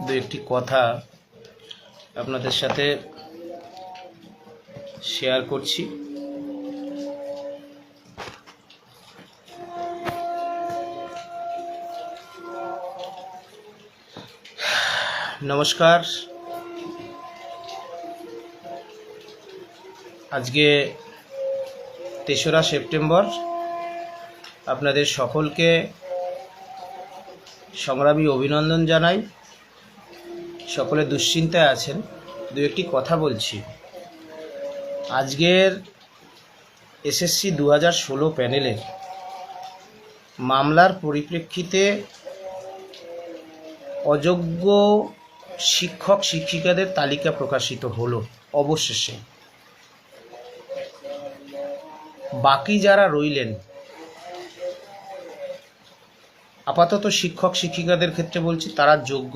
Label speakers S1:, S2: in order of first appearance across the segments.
S1: দু একটি কথা আপনাদের সাথে শেয়ার করছি। নমস্কার। আজকে তেসরা সেপ্টেম্বর। আপনাদের সকলকে সংগ্রামী অভিনন্দন জানাই। সকলে দুশ্চিন্তায় আছেন দু একটি কথা বলছি। আজকের এসএসসি দু হাজার ষোলো প্যানেলের মামলার পরিপ্রেক্ষিতে অযোগ্য শিক্ষক, শিক্ষিকাদের তালিকা প্রকাশিত হলো অবশেষে। বাকি যারা রইলেন, আপাতত শিক্ষক, শিক্ষিকাদের ক্ষেত্রে বলছি তারা যোগ্য।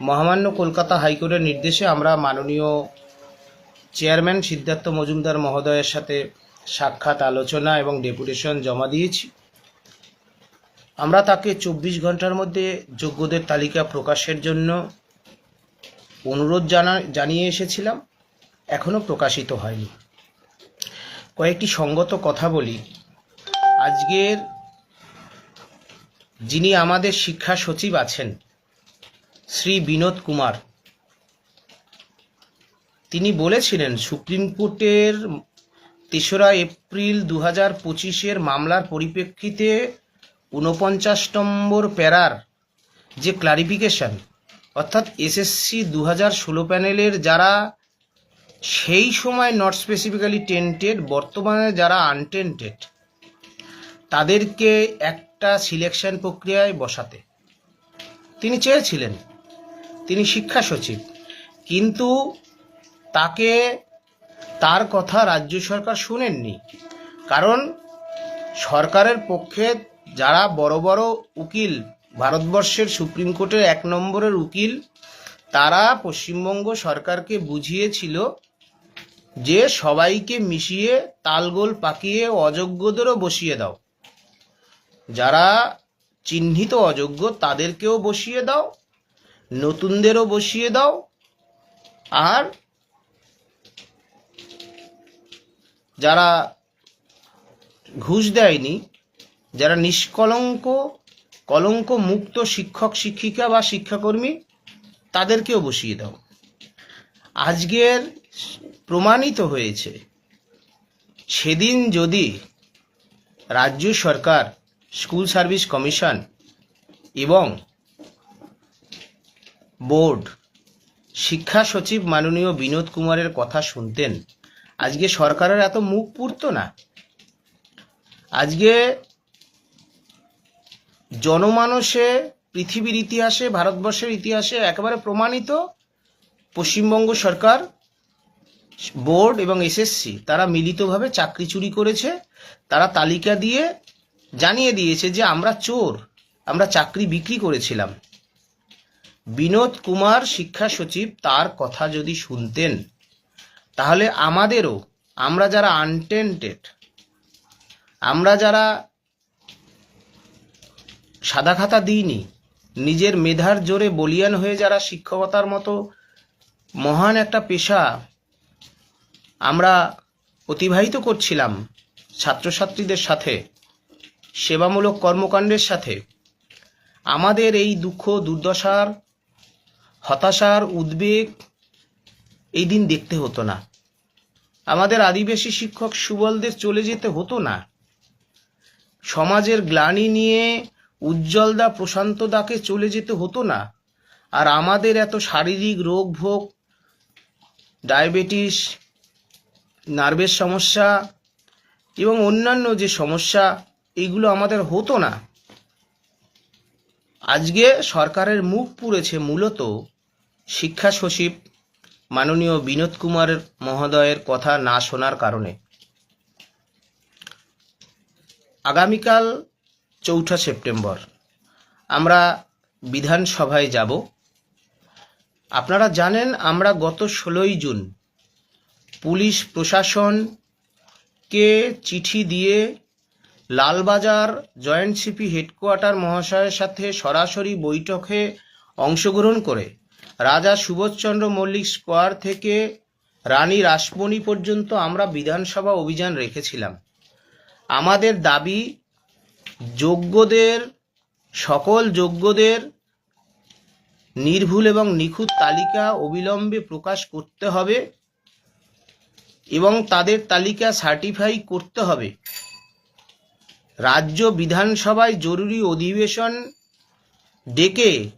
S1: মহামান্য কলকাতা হাইকোর্টের নির্দেশে আমরা মাননীয় চেয়ারম্যান সিদ্ধার্থ মজুমদার মহোদয়ের সাথে সাক্ষাৎ, আলোচনা এবং ডেপুটেশন জমা দিয়েছি। আমরা তাকে চব্বিশ ঘণ্টার মধ্যে যোগ্যদের তালিকা প্রকাশের জন্য অনুরোধ জানা, জানিয়ে এসেছিলাম এখনও প্রকাশিত হয়নি। কয়েকটি সঙ্গত কথা বলি। আজকের যিনি আমাদের শিক্ষা সচিব আছেন শ্রী বিনোদ কুমার। তিনি বলেছিলেন, সুপ্রিম কোর্টের তেসরা এপ্রিল দু হাজার পঁচিশের মামলার পরিপ্রেক্ষিতে ঊনপঞ্চাশ নম্বর প্যারার যে ক্লারিফিকেশন, অর্থাৎ এসএসসি দু হাজার ষোলো প্যানেলের যারা সেই সময় নট স্পেসিফিক্যালি টেন্টেড বর্তমানে যারা আনটেন্টেড তাদেরকে একটা সিলেকশন প্রক্রিয়ায় বসাতে। তিনি চেয়েছিলেন তিনি শিক্ষা সচিব। কিন্তু তাকে তার কথা রাজ্য সরকার শুনেননি। কারণ সরকারের পক্ষে যারা বড় বড় উকিল, ভারতবর্ষের সুপ্রিম কোর্টের এক নম্বরের উকিল, তারা পশ্চিমবঙ্গ সরকারকে বুঝিয়েছিল যে সবাইকে মিশিয়ে তালগোল পাকিয়ে অযোগ্যদেরও বসিয়ে দাও। যারা চিহ্নিত অযোগ্য তাদেরকেও বসিয়ে দাও। নতুনদেরও বসিয়ে দাও, আর যারা ঘুষ দেয়নি, যারা নিষ্কলঙ্ক কলঙ্ক মুক্ত শিক্ষক, শিক্ষিকা বা শিক্ষাকর্মী, তাদেরকেও বসিয়ে দাও। আজকের প্রমাণিত হয়েছে, সেদিন যদি রাজ্য সরকার, স্কুল সার্ভিস কমিশন এবং বোর্ড। শিক্ষা সচিব মাননীয় বিনোদ কুমারের কথা শুনতেন। আজকে সরকারের এত মুখ পুরতো না। আজকে জনমানসে, পৃথিবীর ইতিহাসে, ভারতবর্ষের ইতিহাসে একেবারে প্রমাণিত পশ্চিমবঙ্গ সরকার, বোর্ড এবং এসএসসি তারা মিলিতভাবে চাকরি চুরি করেছে। তারা তালিকা দিয়ে জানিয়ে দিয়েছে যে আমরা চোর, আমরা চাকরি বিক্রি করেছিলাম। বিনোদ কুমার শিক্ষা সচিব তার কথা যদি শুনতেন, তাহলে আমাদেরও, আমরা যারা আনটেন্টেড আমরা যারা সাদা খাতা দিইনি, নিজের মেধার জোরে বলিয়ান হয়ে যারা শিক্ষকতার মতো মহান একটা পেশা আমরা অতিবাহিত করছিলাম ছাত্রছাত্রীদের সাথে, সেবামূলক কর্মকাণ্ডের সাথে, আমাদের এই দুঃখ দুর্দশার হতাশার উদ্বেগ এই দিন দেখতে হতো না। আমাদের আদিবাসী শিক্ষক সুবলদের চলে যেতে হতো না। সমাজের গ্লানি নিয়ে উজ্জ্বলদা প্রশান্তদাকে চলে যেতে হতো না। আর আমাদের এত শারীরিক রোগ ভোগ, ডায়াবেটিস, নার্ভের সমস্যা এবং অন্যান্য যে সমস্যা এইগুলো আমাদের হতো না। আজকে সরকারের মুখ পুড়েছে মূলত শিক্ষা সচিব মাননীয় বিনোদ কুমার মহোদয়ের কথা না শোনার কারণে। আগামীকাল চৌঠা সেপ্টেম্বর। আমরা বিধানসভায় যাব। আপনারা জানেন আমরা গত ষোলোই জুন পুলিশ প্রশাসনকে চিঠি দিয়ে লালবাজার জয়েন্ট সিপি হেডকোয়ার্টার মহাশয়ের সাথে সরাসরি বৈঠকে অংশগ্রহণ করে রাজা সুভাষচন্দ্র মল্লিক স্কোয়ার থেকে রানী রাসমণি পর্যন্ত আমরা বিধানসভা অভিযান রেখেছিলাম। আমাদের দাবি, যোগ্যদের, সকল যোগ্যদের নির্ভুল এবং নিখুঁত তালিকা অবিলম্বে প্রকাশ করতে হবে এবং তাদের তালিকা সার্টিফাই করতে হবে। রাজ্য বিধানসভায় জরুরি অধিবেশন ডেকে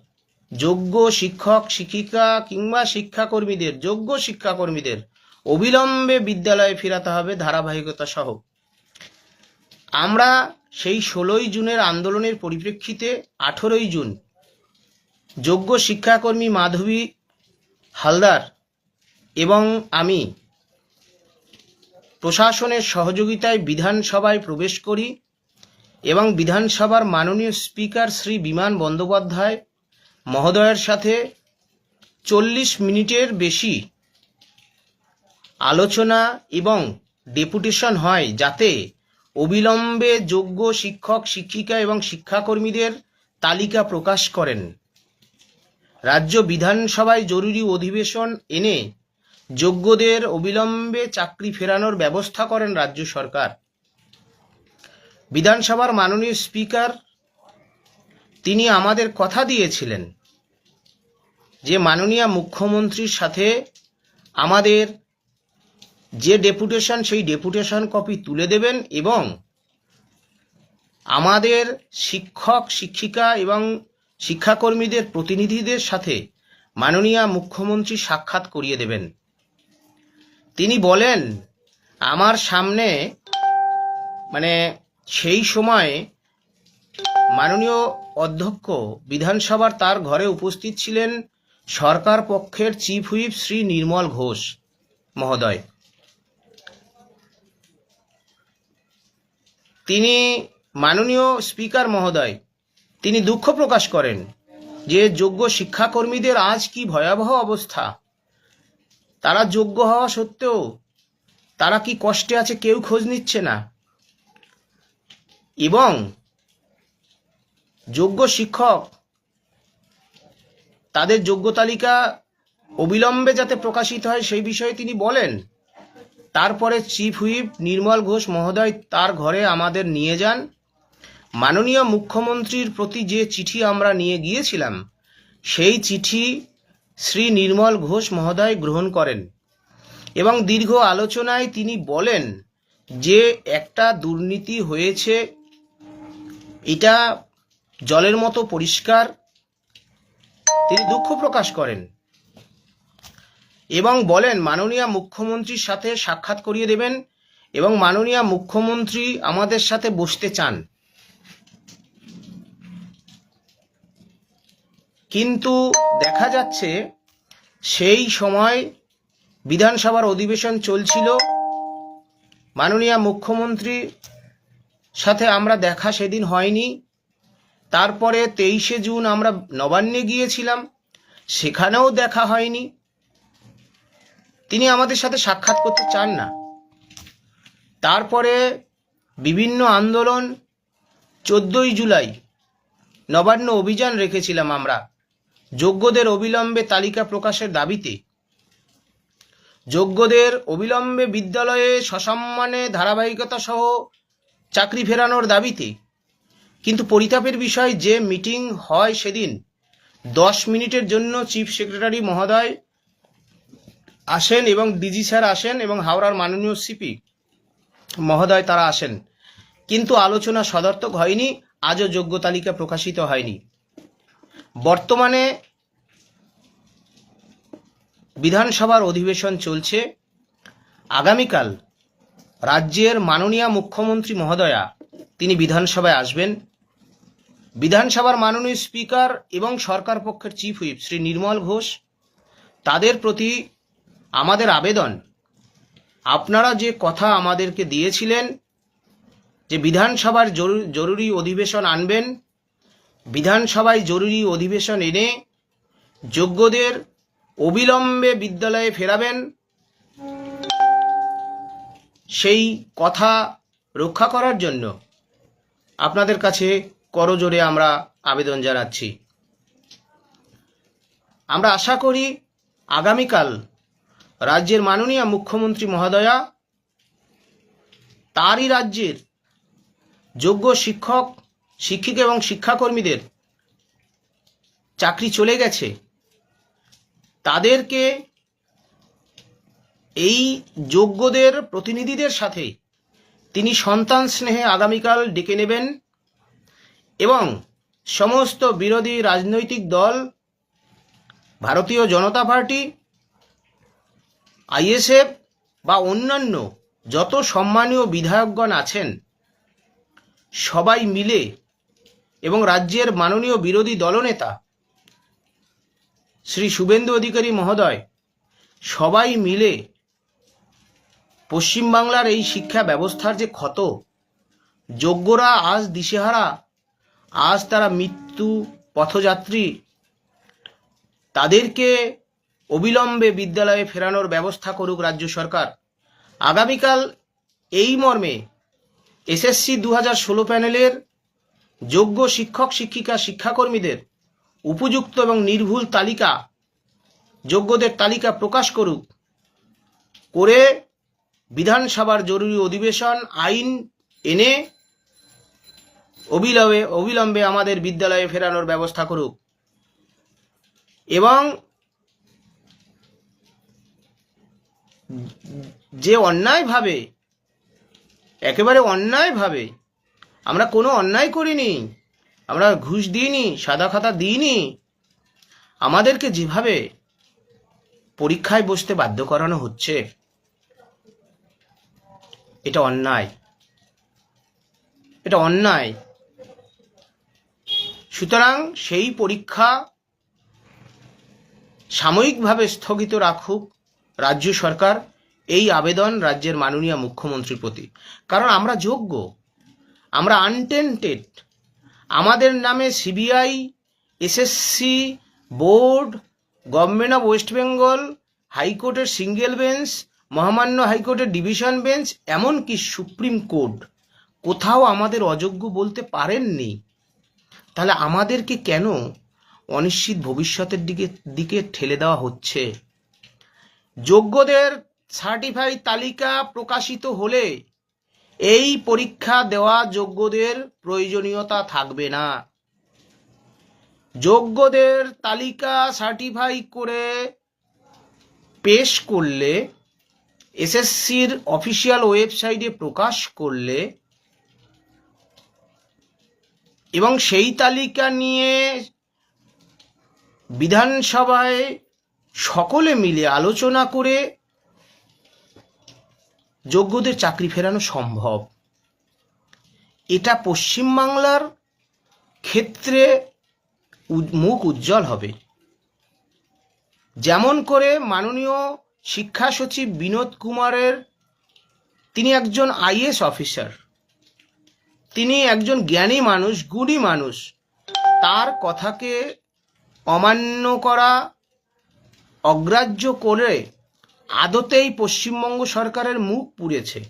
S1: যোগ্য শিক্ষক, শিক্ষিকা কিংবা শিক্ষাকর্মীদের, যোগ্য শিক্ষাকর্মীদের অবিলম্বে বিদ্যালয়ে ফেরাতে হবে ধারাবাহিকতা সহ। আমরা সেই ষোলোই জুনের আন্দোলনের পরিপ্রেক্ষিতে আঠেরোই জুন যোগ্য শিক্ষাকর্মী মাধবী হালদার এবং আমি প্রশাসনের সহযোগিতায় বিধানসভায় প্রবেশ করি এবং বিধানসভার মাননীয় স্পিকার শ্রী বিমান বন্দ্যোপাধ্যায় মহোদয়ের সাথে চল্লিশ মিনিটের বেশি আলোচনা এবং ডেপুটেশন হয় যাতে অবিলম্বে যোগ্য শিক্ষক, শিক্ষিকা এবং শিক্ষাকর্মীদের তালিকা প্রকাশ করেন। রাজ্য বিধানসভায় জরুরি অধিবেশন এনে যোগ্যদের অবিলম্বে চাকরি ফেরানোর ব্যবস্থা করেন রাজ্য সরকার। বিধানসভার মাননীয় স্পিকার তিনি আমাদের কথা দিয়েছিলেন যে মাননীয় মুখ্যমন্ত্রীর সাথে আমাদের যে ডেপুটেশন, সেই ডেপুটেশন কপি তুলে দেবেন এবং আমাদের শিক্ষক, শিক্ষিকা এবং শিক্ষাকর্মীদের প্রতিনিধিদের সাথে মাননীয় মুখ্যমন্ত্রী সাক্ষাৎ করিয়ে দেবেন। তিনি বলেন, আমার সামনে মানে সেই সময় মাননীয় অধ্যক্ষ, বিধানসভার তার ঘরে উপস্থিত ছিলেন সরকার পক্ষের চিফ হুইপ শ্রী নির্মল ঘোষ মহোদয়। তিনি মাননীয় স্পিকার মহোদয়, তিনি দুঃখ প্রকাশ করেন যে যোগ্য শিক্ষাকর্মীদের আজ কি ভয়াবহ অবস্থা। তারা যোগ্য হওয়া সত্ত্বেও তারা কি কষ্টে আছে কেউ খোঁজ নিচ্ছে না। এবং যোগ্য শিক্ষক, তাদের যোগ্য তালিকা অবিলম্বে যাতে প্রকাশিত হয় সেই বিষয়ে তিনি বলেন, তারপরে চিফ হুইপ নির্মল ঘোষ মহোদয় তার ঘরে আমাদের নিয়ে যান। মাননীয় মুখ্যমন্ত্রীর প্রতি যে চিঠি আমরা নিয়ে গিয়েছিলাম, সেই চিঠি শ্রী নির্মল ঘোষ মহোদয় গ্রহণ করেন এবং দীর্ঘ আলোচনায় তিনি বলেন যে একটা দুর্নীতি হয়েছে, এটা জলের মতো পরিষ্কার। তিনি দুঃখ প্রকাশ করেন এবং বলেন, মাননীয় মুখ্যমন্ত্রীর সাথে সাক্ষাৎ করিয়ে দেবেন এবং মাননীয় মুখ্যমন্ত্রী আমাদের সাথে বসতে চান। কিন্তু দেখা যাচ্ছে সেই সময় বিধানসভার অধিবেশন চলছিল। মাননীয় মুখ্যমন্ত্রী সাথে আমরা দেখা সেদিন হয়নি। তারপরে তেইশে জুন আমরা নবান্নে গিয়েছিলাম। সেখানেও দেখা হয়নি। তিনি আমাদের সাথে সাক্ষাৎ করতে চান না। তারপরে বিভিন্ন আন্দোলন, চোদ্দই জুলাই নবান্ন অভিযান রেখেছিলাম আমরা যোগ্যদের অবিলম্বে তালিকা প্রকাশের দাবিতে। যোগ্যদের অবিলম্বে বিদ্যালয়ে সসম্মানে ধারাবাহিকতা সহ চাকরি ফেরানোর দাবিতে কিন্তু পরিতাপের বিষয়, যে মিটিং হয় সেদিন, দশ মিনিটের জন্য চিফ সেক্রেটারি মহোদয় আসেন এবং ডিজি স্যার আসেন এবং হাওড়ার মাননীয় সিপি মহোদয় তারা আসেন। কিন্তু আলোচনা সদর্থক হয়নি, আজও যোগ্য তালিকা প্রকাশিত হয়নি। বর্তমানে বিধানসভার অধিবেশন চলছে। আগামীকাল রাজ্যের মাননীয় মুখ্যমন্ত্রী মহোদয়া তিনি বিধানসভায় আসবেন। বিধানসভার মাননীয় স্পিকার এবং সরকার পক্ষের চিফ হুইপ শ্রী নির্মল ঘোষ, তাদের প্রতি আমাদের আবেদন, আপনারা যে কথা আমাদেরকে দিয়েছিলেন, যে বিধানসভার জরু- জরুরি অধিবেশন আনবেন, বিধানসভায় জরুরি অধিবেশন এনে যোগ্যদের অবিলম্বে বিদ্যালয়ে ফেরাবেন, সেই কথা রক্ষা করার জন্য আপনাদের কাছে করজোরে আমরা আবেদন জানাচ্ছি। আমরা আশা করি আগামীকাল রাজ্যের মাননীয় মুখ্যমন্ত্রী মহোদয়া তারই রাজ্যের যোগ্য শিক্ষক, শিক্ষিকা এবং শিক্ষাকর্মীদের চাকরি চলে গেছে। তাদেরকে এই যোগ্যদের প্রতিনিধিদের সাথে তিনি সন্তান স্নেহে আগামীকাল ডেকে নেবেন। এবং সমস্ত বিরোধী রাজনৈতিক দল, ভারতীয় জনতা পার্টি, আইএসএফ বা অন্যান্য যত সম্মানীয় বিধায়কগণ আছেন, সবাই মিলে এবং রাজ্যের মাননীয় বিরোধী দলনেতা শ্রী শুভেন্দু অধিকারী মহোদয়, সবাই মিলে পশ্চিমবাংলার এই শিক্ষা ব্যবস্থার যে ক্ষত, যোগ্যরা আজ দিশেহারা আজ তারা মৃত্যু পথযাত্রী। তাদেরকে অবিলম্বে বিদ্যালয়ে ফেরানোর ব্যবস্থা করুক রাজ্য সরকার। আগামীকাল এই মর্মে এসএসসি দু হাজার ষোলো প্যানেলের যোগ্য শিক্ষক, শিক্ষিকা, শিক্ষাকর্মীদের উপযুক্ত এবং নির্ভুল তালিকা, যোগ্যদের তালিকা প্রকাশ করুক করে বিধানসভার জরুরি অধিবেশন আইন এনে অবিলম্বে অবিলম্বে আমাদের বিদ্যালয়ে ফেরানোর ব্যবস্থা করুক। এবং যে অন্যায়ভাবে, একেবারে অন্যায়ভাবে আমরা কোনো অন্যায় করিনি, আমরা ঘুষ দিইনি, সাদা খাতা দিইনি, আমাদেরকে যেভাবে পরীক্ষায় বসতে বাধ্য করানো হচ্ছে, এটা অন্যায়। এটা অন্যায়। সুতরাং সেই পরীক্ষা সাময়িকভাবে স্থগিত রাখুক রাজ্য সরকার, এই আবেদন রাজ্যের মাননীয় মুখ্যমন্ত্রীর প্রতি। কারণ আমরা যোগ্য, আমরা আনটেন্টেড আমাদের নামে CBI, SSC, board, government of West Bengal, হাইকোর্টের সিঙ্গেল বেঞ্চ, মহামান্য হাইকোর্টের ডিভিশন বেঞ্চ, এমনকি সুপ্রিম কোর্ট কোথাও আমাদের অযোগ্য বলতে পারেননি। তাহলে আমাদেরকে কেন অনিশ্চিত ভবিষ্যতের দিকে দিকে ঠেলে দেওয়া হচ্ছে? যোগ্যদের সার্টিফাই তালিকা প্রকাশিত হলে এই পরীক্ষা দেওয়া যোগ্যদের প্রয়োজনীয়তা থাকবে না। যোগ্যদের তালিকা সার্টিফাই করে পেশ করলে, এসএসসির অফিসিয়াল ওয়েবসাইটে প্রকাশ করলে এবং সেই তালিকা নিয়ে বিধানসভায় সকলে মিলে আলোচনা করে যোগ্যদের চাকরি ফেরানো সম্ভব। এটা পশ্চিমবাংলার ক্ষেত্রে মুখ উজ্জ্বল হবে। যেমন করে মাননীয় শিক্ষা সচিব বিনোদ কুমারের, তিনি একজন আইএস অফিসার। তিনি একজন জ্ঞানী মানুষ, গুণী মানুষ। তার কথাকে অমান্য করা, অগ্রাহ্য করে আদতেই পশ্চিমবঙ্গ সরকারের মুখ পুড়েছে।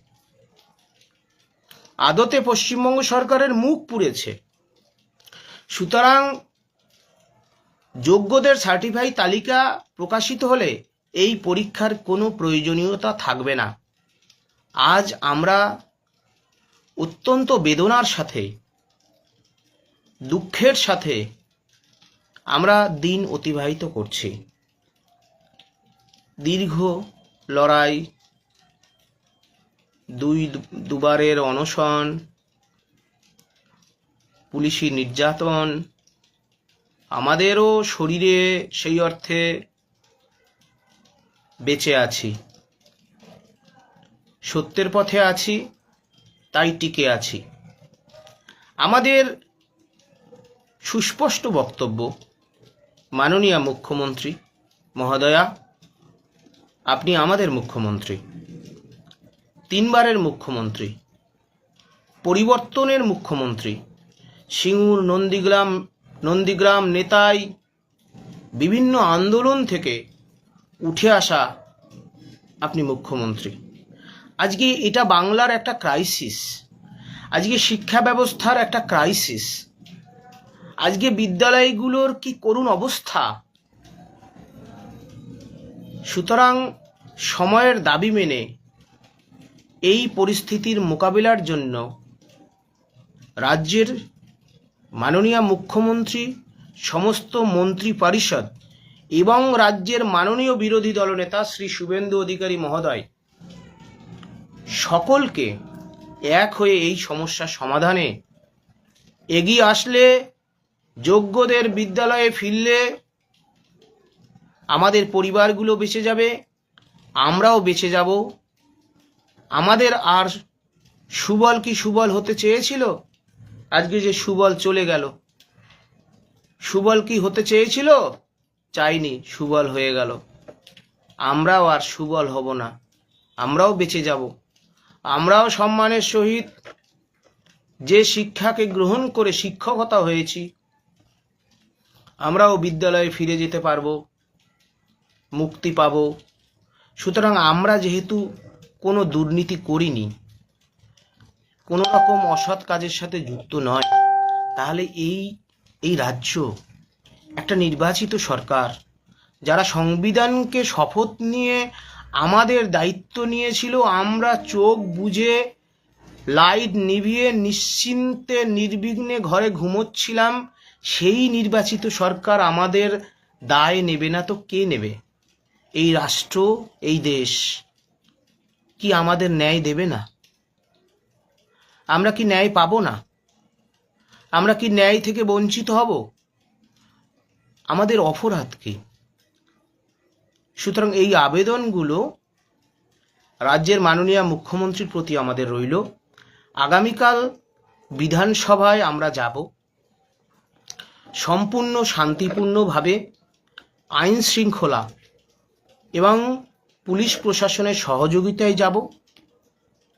S1: আদতে পশ্চিমবঙ্গ সরকারের মুখ পুড়েছে। সুতরাং যোগ্যদের সার্টিফাই তালিকা প্রকাশিত হলে এই পরীক্ষার কোনো প্রয়োজনীয়তা থাকবে না। আজ আমরা অত্যন্ত বেদনার সাথে, দুঃখের সাথে আমরা দিন অতিবাহিত করছি। দীর্ঘ লড়াই, দুই দুবারের অনশন, পুলিশি নির্যাতন, আমাদেরও শরীরে সেই অর্থে বেঁচে আছি। সত্যের পথে আছি তাই টিকে আছি। আমাদের সুস্পষ্ট বক্তব্য, মাননীয় মুখ্যমন্ত্রী মহোদয়া, আপনি আমাদের মুখ্যমন্ত্রী, তিনবারের মুখ্যমন্ত্রী, পরিবর্তনের মুখ্যমন্ত্রী, সিঙ্গুর, নন্দীগ্রাম নন্দীগ্রাম নেতাই বিভিন্ন আন্দোলন থেকে উঠে আসা আপনি মুখ্যমন্ত্রী। আজকে এটা বাংলার একটা ক্রাইসিস আজকে শিক্ষা ব্যবস্থার একটা ক্রাইসিস আজকে বিদ্যালয়গুলোর কি করুণ অবস্থা? সুতরাং সময়ের দাবি মেনে এই পরিস্থিতির মোকাবিলার জন্য রাজ্যের মাননীয় মুখ্যমন্ত্রী, সমস্ত মন্ত্রী পরিষদ এবং রাজ্যের মাননীয় বিরোধী দলনেতা শ্রী শুভেন্দু অধিকারী মহোদয় সকলকে এক হয়ে এই সমস্যা সমাধানে এগিয়ে আসলে, যোগ্যদের বিদ্যালয়ে ফিরলে আমাদের পরিবারগুলো বেঁচে যাবে, আমরাও বেঁচে যাব। আমাদের আর সুবল কি সুবল হতে চেয়েছিল? আজকে যে সুবল চলে গেল। সুবল কি হতে চেয়েছিল? চাইনি, সুবল হয়ে গেল। আমরাও আর সুবল হব না। আমরাও বেঁচে যাব। আমরাও সম্মানের সহিত যে শিক্ষাকে গ্রহণ করে শিক্ষকতা হয়েছি, আমরাও বিদ্যালয়ে ফিরে যেতে পারব, মুক্তি পাব। সুতরাং আমরা যেহেতু কোনো দুর্নীতি করিনি, কোনো রকম অসৎ কাজের সাথে যুক্ত নয়, তাহলে এই এই রাজ্য একটা নির্বাচিত সরকার, যারা সংবিধানকে শপথ নিয়ে আমাদের দায়িত্ব নিয়েছিল আমরা চোখ বুঝে লাইট নিভিয়ে নিশ্চিন্তে নির্বিঘ্নে ঘরে ঘুমোচ্ছিলাম। সেই নির্বাচিত সরকার আমাদের দায় নেবে না তো কে নেবে? এই রাষ্ট্র, এই দেশ কি আমাদের ন্যায় দেবে না? আমরা কি ন্যায় পাবো না? আমরা কি ন্যায় থেকে বঞ্চিত হব? আমাদের অপরাধ কি? সুতরাং এই আবেদনগুলো রাজ্যের মাননীয় মুখ্যমন্ত্রীর প্রতি আমাদের রইল। আগামীকাল বিধানসভায় আমরা যাব। সম্পূর্ণ শান্তিপূর্ণভাবে, আইন শৃঙ্খলা এবং পুলিশ প্রশাসনের সহযোগিতায় যাব।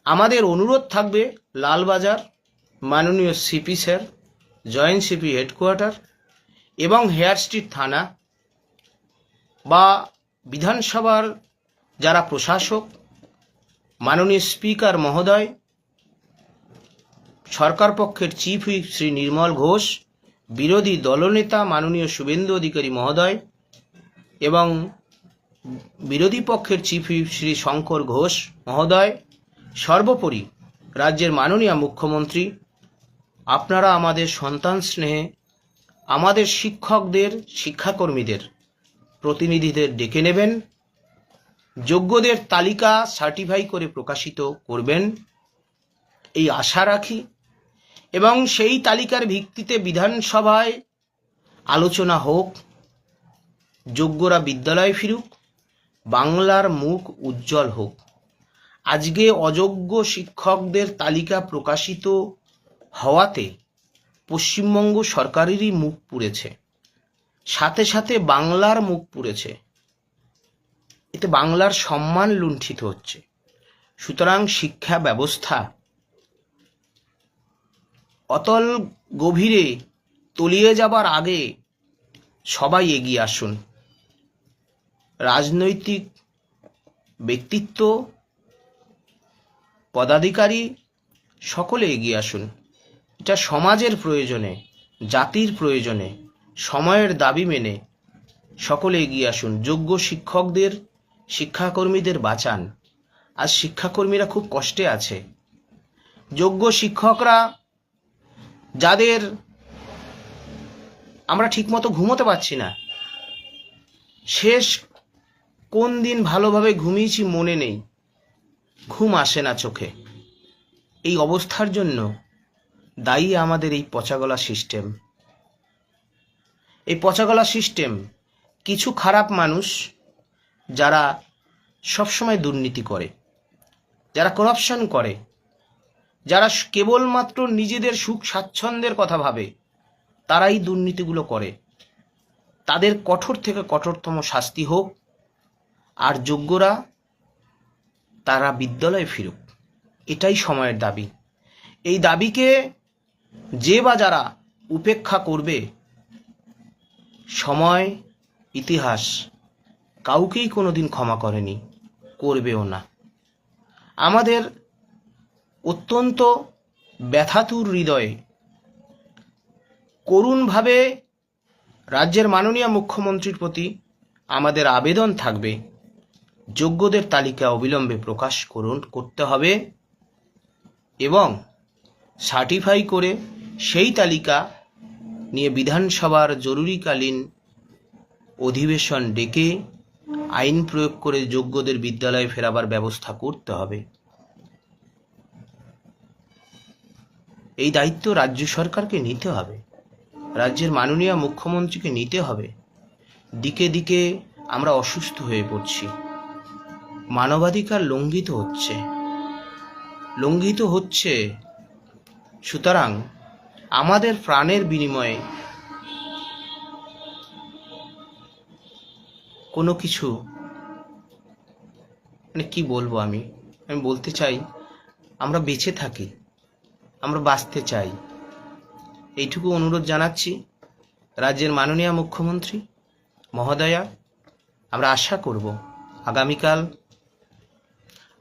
S1: আমাদের অনুরোধ থাকবে লালবাজার মাননীয় CP sir, joint CP headquarter এবং হেয়ার স্ট্রিট থানা বা বিধানসভার যারা প্রশাসক, মাননীয় স্পিকার মহোদয়, সরকার পক্ষের চিফ হুইপ শ্রী নির্মল ঘোষ, বিরোধী দলনেতা মাননীয় শুভেন্দু অধিকারী মহোদয় এবং বিরোধী পক্ষের চিফ হুইপ শ্রী শঙ্কর ঘোষ মহোদয়, সর্বোপরি রাজ্যের মাননীয় মুখ্যমন্ত্রী, আপনারা আমাদের সন্তান স্নেহে, আমাদের শিক্ষকদের, শিক্ষাকর্মীদের প্রতিনিধিদের ডেকে নেবেন। যোগ্যদের তালিকা সার্টিফাই করে প্রকাশিত করবেন। এই আশা রাখি। এবং সেই তালিকার ভিত্তিতে বিধানসভায় আলোচনা হোক। যোগ্যরা বিদ্যালয়ে ফিরুক, বাংলার মুখ উজ্জ্বল হোক। আজকে অযোগ্য শিক্ষকদের তালিকা প্রকাশিত হওয়াতে পশ্চিমবঙ্গ সরকারেরই মুখ পুড়েছে। সাথে সাথে বাংলার মুখ পুড়েছে। এতে বাংলার সম্মান লুণ্ঠিত হচ্ছে। সুতরাং শিক্ষা ব্যবস্থা অতল গভীরে তলিয়ে যাবার আগে সবাই এগিয়ে আসুন। রাজনৈতিক ব্যক্তিত্ব, পদাধিকারী সকলে এগিয়ে আসুন। এটা সমাজের প্রয়োজনে, জাতির প্রয়োজনে সময়ের দাবি মেনে সকলে এগিয়ে আসুন। যোগ্য শিক্ষকদের, শিক্ষাকর্মীদের বাঁচান। আজ শিক্ষাকর্মীরা খুব কষ্টে আছে। যোগ্য শিক্ষকরা যাদের আমরা ঠিকমতো ঘুমোতে পারছি না, শেষ কোন দিন ভালোভাবে ঘুমিয়েছি মনে নেই। ঘুম আসে না চোখে। এই অবস্থার জন্য দায়ী আমাদের এই পচাগলা সিস্টেম। এই পচাগলা সিস্টেম কিছু খারাপ মানুষ যারা সবসময় দুর্নীতি করে, যারা করাপশন করে, যারা কেবলমাত্র নিজেদের সুখ স্বাচ্ছন্দ্যের কথা ভাবে, তারাই দুর্নীতিগুলো করে। তাদের কঠোর থেকে কঠোরতম শাস্তি হোক, আর যোগ্যরা তারা বিদ্যালয়ে ফিরুক। এটাই সময়ের দাবি। এই দাবিকে যে বা যারা উপেক্ষা করবে সময়, ইতিহাস কাউকেই কোনো দিন ক্ষমা করেনি, করবেও না। আমাদের অত্যন্ত ব্যথাতুর হৃদয়ে করুণভাবে রাজ্যের মাননীয় মুখ্যমন্ত্রীর প্রতি আমাদের আবেদন থাকবে। যোগ্যদের তালিকা অবিলম্বে প্রকাশ করুন, করতে হবে এবং সার্টিফাই করে সেই তালিকা নিয়ে বিধানসভার জরুরিকালীন অধিবেশন ডেকে আইন প্রয়োগ করে যোগ্যদের বিদ্যালয়ে ফেরাবার ব্যবস্থা করতে হবে। এই দায়িত্ব রাজ্য সরকারকে নিতে হবে। রাজ্যের মাননীয় মুখ্যমন্ত্রীকে নিতে হবে। দিকে দিকে আমরা অসুস্থ হয়ে পড়ছি। মানবাধিকার লঙ্ঘিত হচ্ছে। লঙ্ঘিত হচ্ছে সুতরাং আমাদের প্রাণের বিনিময়ে কোনো কিছু মানে কি বলব আমি? আমি বলতে চাই, আমরা বেঁচে থাকি, আমরা বাঁচতে চাই। এইটুকু অনুরোধ জানাচ্ছি রাজ্যের মাননীয় মুখ্যমন্ত্রী মহোদয়া, আমরা আশা করব আগামীকাল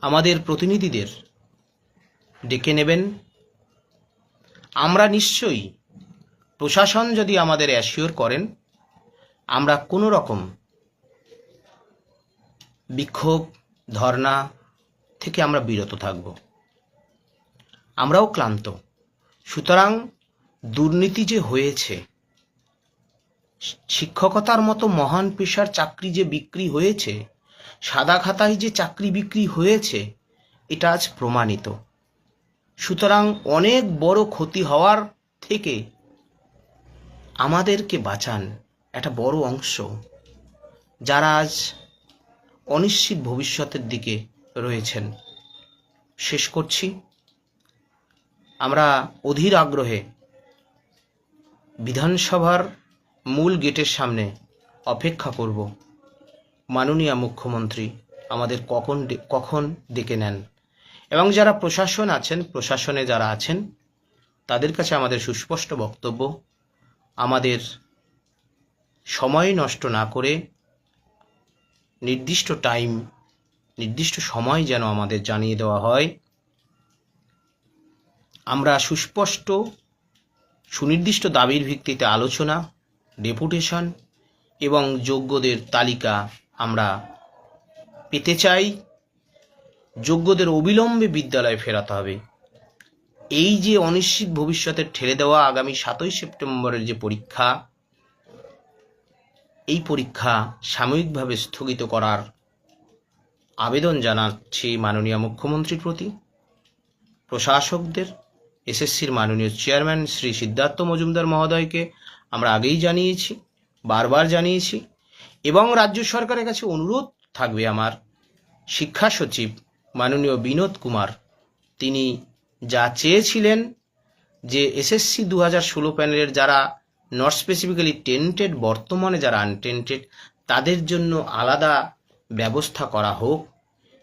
S1: আমাদের প্রতিনিধিদের ডেকে নেবেন। আমরা নিশ্চয়ই প্রশাসন যদি আমাদের অ্যাসিওর করেন, আমরা কোনো রকম বিক্ষোভ ধর্না থেকে আমরা বিরত থাকব। আমরাও ক্লান্ত। সুতরাং দুর্নীতি যে হয়েছে, শিক্ষকতার মতো মহান পেশার চাকরি যে বিক্রি হয়েছে, সাদা খাতায় যে চাকরি বিক্রি হয়েছে, এটা আজ প্রমাণিত। সুতরাং অনেক বড় ক্ষতি হওয়ার থেকে আমাদেরকে বাঁচান একটা বড় অংশ, যারা আজ অনিশ্চিত ভবিষ্যতের দিকে রয়েছেন। শেষ করছি। আমরা অধীর আগ্রহে বিধানসভার মূল গেটের সামনে অপেক্ষা করব। মাননীয় মুখ্যমন্ত্রী আমাদের কখন কখন ডেকে নেন? এবং যারা প্রশাসন আছেন, প্রশাসনে যারা আছেন, তাদের কাছে আমাদের সুস্পষ্ট বক্তব্য, আমাদের সময় নষ্ট না করে নির্দিষ্ট টাইম নির্দিষ্ট সময় যেন আমাদের জানিয়ে দেওয়া হয়। আমরা সুস্পষ্ট, সুনির্দিষ্ট দাবির ভিত্তিতে আলোচনা, ডেপুটেশন এবং যোগ্যদের তালিকা আমরা পেতে চাই। যোগ্যদের অবিলম্বে বিদ্যালয়ে ফেরাতে হবে। এই যে অনিশ্চিত ভবিষ্যতে ঠেলে দেওয়া আগামী সাতই সেপ্টেম্বরের যে পরীক্ষা, এই পরীক্ষা সাময়িকভাবে স্থগিত করার আবেদন জানাচ্ছি মাননীয় মুখ্যমন্ত্রীর প্রতি। প্রশাসকদের, এসএসসির মাননীয় চেয়ারম্যান শ্রী সিদ্ধার্থ মজুমদার মহোদয়কে আমরা আগেই জানিয়েছি, বারবার জানিয়েছি এবং রাজ্য সরকারের কাছে অনুরোধ থাকবে আমার শিক্ষা সচিব মাননীয় বিনোদ কুমার। তিনি যা চেয়েছিলেন যে এসএসসি দু হাজার ষোলো প্যানেলের যারা নট স্পেসিফিক্যালি টেন্টেড, বর্তমানে যারা আনটেন্টেড, তাদের জন্য আলাদা ব্যবস্থা করা হোক।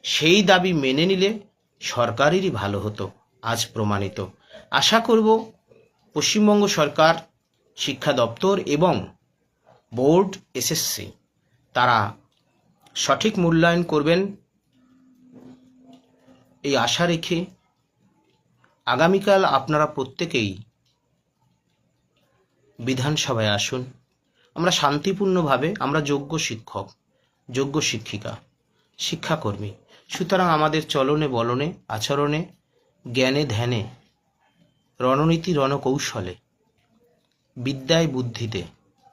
S1: সেই দাবি মেনে নিলে সরকারেরই ভালো হতো, আজ প্রমাণিত। আশা করব পশ্চিমবঙ্গ সরকার, শিক্ষা দপ্তর এবং বোর্ড, এসএসসি, তারা সঠিক মূল্যায়ন করবেন। এই আশা রেখে আগামীকাল আপনারা প্রত্যেকেই বিধানসভায় আসুন। আমরা শান্তিপূর্ণভাবে, আমরা যোগ্য শিক্ষক, যোগ্য শিক্ষিকা, শিক্ষাকর্মী। সুতরাং আমাদের চলনে, বলনে, আচরণে, জ্ঞানে, ধ্যানে, রণনীতি, রণকৌশলে, বিদ্যায়, বুদ্ধিতে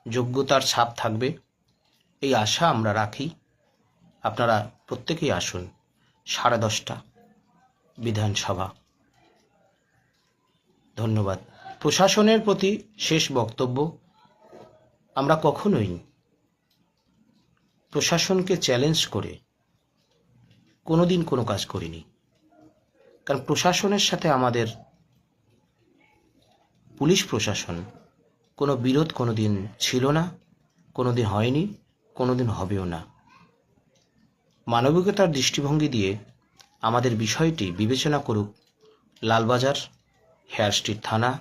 S1: যোগ্যতার ছাপ থাকবে। এই আশা আমরা রাখি। আপনারা প্রত্যেকেই আসুন। সাড়ে দশটা। বিধানসভা। ধন্যবাদ। প্রশাসনের প্রতি শেষ বক্তব্য, আমরা কখনোই প্রশাসনকে চ্যালেঞ্জ করে কোনো দিন কোনো কাজ করিনি। কারণ প্রশাসনের সাথে আমাদের পুলিশ প্রশাসন কোনো বিরোধ কোনোদিন ছিল না কোনো দিন হয়নি, কোনোদিন হবেও না। মানবিকতার দৃষ্টিভঙ্গি দিয়ে আমাদের বিষয়টি বিবেচনা করুক, লালবাজার, হেয়ার স্ট্রিট থানা,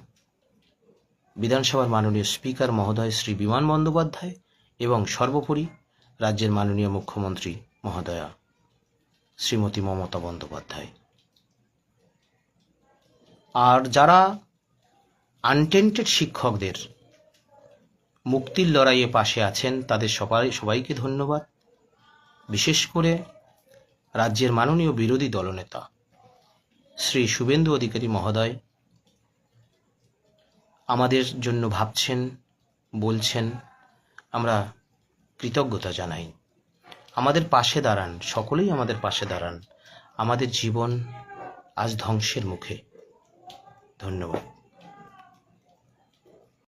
S1: বিধানসভার মাননীয় স্পিকার মহোদয় শ্রী বিমান বন্দ্যোপাধ্যায় এবং সর্বোপরি রাজ্যের মাননীয় মুখ্যমন্ত্রী মহোদয়া, শ্রীমতী মমতা বন্দ্যোপাধ্যায়। আর যারা আনটেন্টেড শিক্ষকদের মুক্তির লড়াইয়ে পাশে আছেন, তাদের সবাই, সবাইকে ধন্যবাদ। বিশেষ করে রাজ্যের মাননীয় বিরোধী দলনেতা। শ্রী শুভেন্দু অধিকারী মহোদয়, আমাদের জন্য ভাবছেন, বলছেন, আমরা কৃতজ্ঞতা জানাই। আমাদের পাশে দাঁড়ান, সকলেই আমাদের পাশে দাঁড়ান। আমাদের জীবন আজ ধ্বংসের মুখে। ধন্যবাদ।